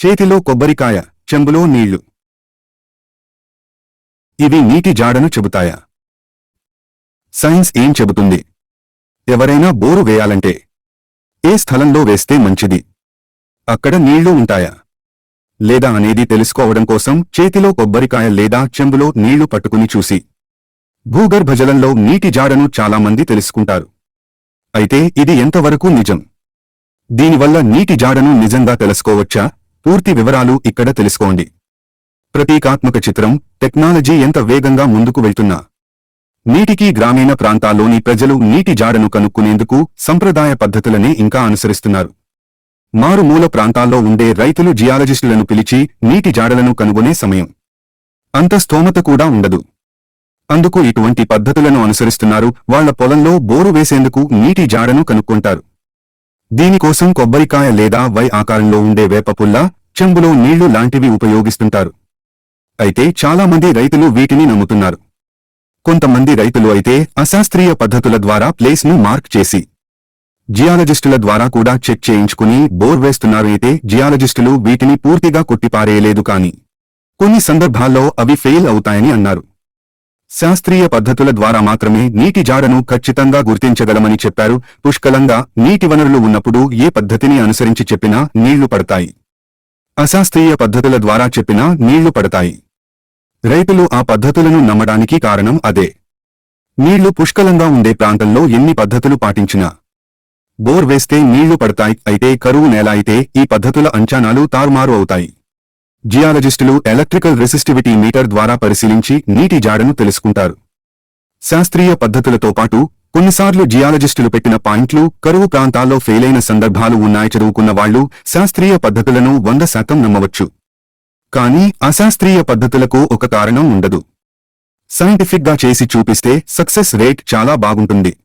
చేతిలో కొబ్బరికాయ చెంబులో నీళ్ళు. ఇవి నీటి జాడను చెబుతాయా? సైన్స్ ఏం చెబుతుంది? ఎవరైనా బోరు వేయాలంటే ఏ స్థలంలో వేస్తే మంచిది? అక్కడ నీళ్ళు ఉంటాయా? లేదా అనేది తెలుసుకోవడం కోసం చేతిలో కొబ్బరికాయ లేదా చెంబులో నీళ్ళు పట్టుకుని చూసి. భూగర్భజలంలో నీటి జాడను చాలామంది తెలుసుకుంటారు. అయితే ఇది ఎంతవరకు నిజం? దీనివల్ల నీటి జాడను నిజంగా తెలుసుకోవచ్చా? పూర్తి వివరాలు ఇక్కడ తెలుసుకోండి. ప్రతీకాత్మక చిత్రం టెక్నాలజీ ఎంత వేగంగా ముందుకు వెళ్తున్నా. నీటికి గ్రామీణ ప్రాంతాల్లోని ప్రజలు నీటి జాడను కనుక్కునేందుకు సంప్రదాయ పద్ధతులనే ఇంకా అనుసరిస్తున్నారు. మారుమూల ప్రాంతాల్లో ఉండే రైతులు జియాలజిస్టులను పిలిచి నీటి జాడలను కనుగొనే సమయం. అంత స్తోమత కూడా ఉండదు. అందుకు ఇటువంటి పద్ధతులను అనుసరిస్తున్నారు వాళ్ళ పొలంలో బోరు వేసేందుకు నీటి జాడను కనుక్కుంటారు. దీనికోసం కొబ్బరికాయ లేదా వై ఆకారంలో ఉండే వేపపుల్ల చెంబులో నీళ్ళు లాంటివి ఉపయోగిస్తుంటారు. అయితే చాలామంది రైతులు వీటిని నమ్ముతున్నారు. కొంతమంది రైతులు అయితే అశాస్త్రీయ పద్ధతుల ద్వారా ప్లేస్ను మార్క్ చేసి జియాలజిస్టుల ద్వారా కూడా చెక్ చేయించుకుని బోర్ వేస్తున్నారు అయితే జియాలజిస్టులు వీటిని పూర్తిగా కొట్టిపారేయలేదు కాని కొన్ని సందర్భాల్లో అవి ఫెయిల్ అవుతాయని అన్నారు. శాస్త్రీయ పద్ధతుల ద్వారా మాత్రమే నీటి జాడను ఖచ్చితంగా గుర్తించగలమని చెప్పారు. పుష్కలంగా నీటి వనరులు ఉన్నప్పుడు ఏ పద్ధతిని అనుసరించి చెప్పినా నీళ్ళు పడతాయి. అశాస్త్రీయ పద్ధతుల ద్వారా చెప్పినా నీళ్ళు పడతాయి. రైతులు ఆ పద్ధతులను నమ్మడానికి కారణం అదే. నీళ్ళు పుష్కలంగా ఉండే ప్రాంతంలో ఎన్ని పద్ధతులు పాటించినా బోర్ వేస్తే నీళ్ళు పడతాయి అయితే కరువు నేల అయితే ఈ పద్ధతుల అంచనాలు తారుమారు అవుతాయి. జియాలజిస్టులు ఎలక్ట్రికల్ రెసిస్టివిటీ మీటర్ ద్వారా పరిశీలించి నీటి జాడను తెలుసుకుంటారు. శాస్త్రీయ పద్ధతులతో పాటు కొన్నిసార్లు జియాలజిస్టులు పెట్టిన పాయింట్లు కరువు ప్రాంతాల్లో ఫెయిలైన సందర్భాలు ఉన్నాయి చదువుకున్న వాళ్ళు శాస్త్రీయ పద్ధతులను వంద శాతం నమ్మవచ్చు. కానీ అశాస్త్రీయ పద్ధతులకు ఒక కారణం ఉండదు. సైంటిఫిక్గా చేసి చూపిస్తే సక్సెస్ రేట్ చాలా బాగుంటుంది.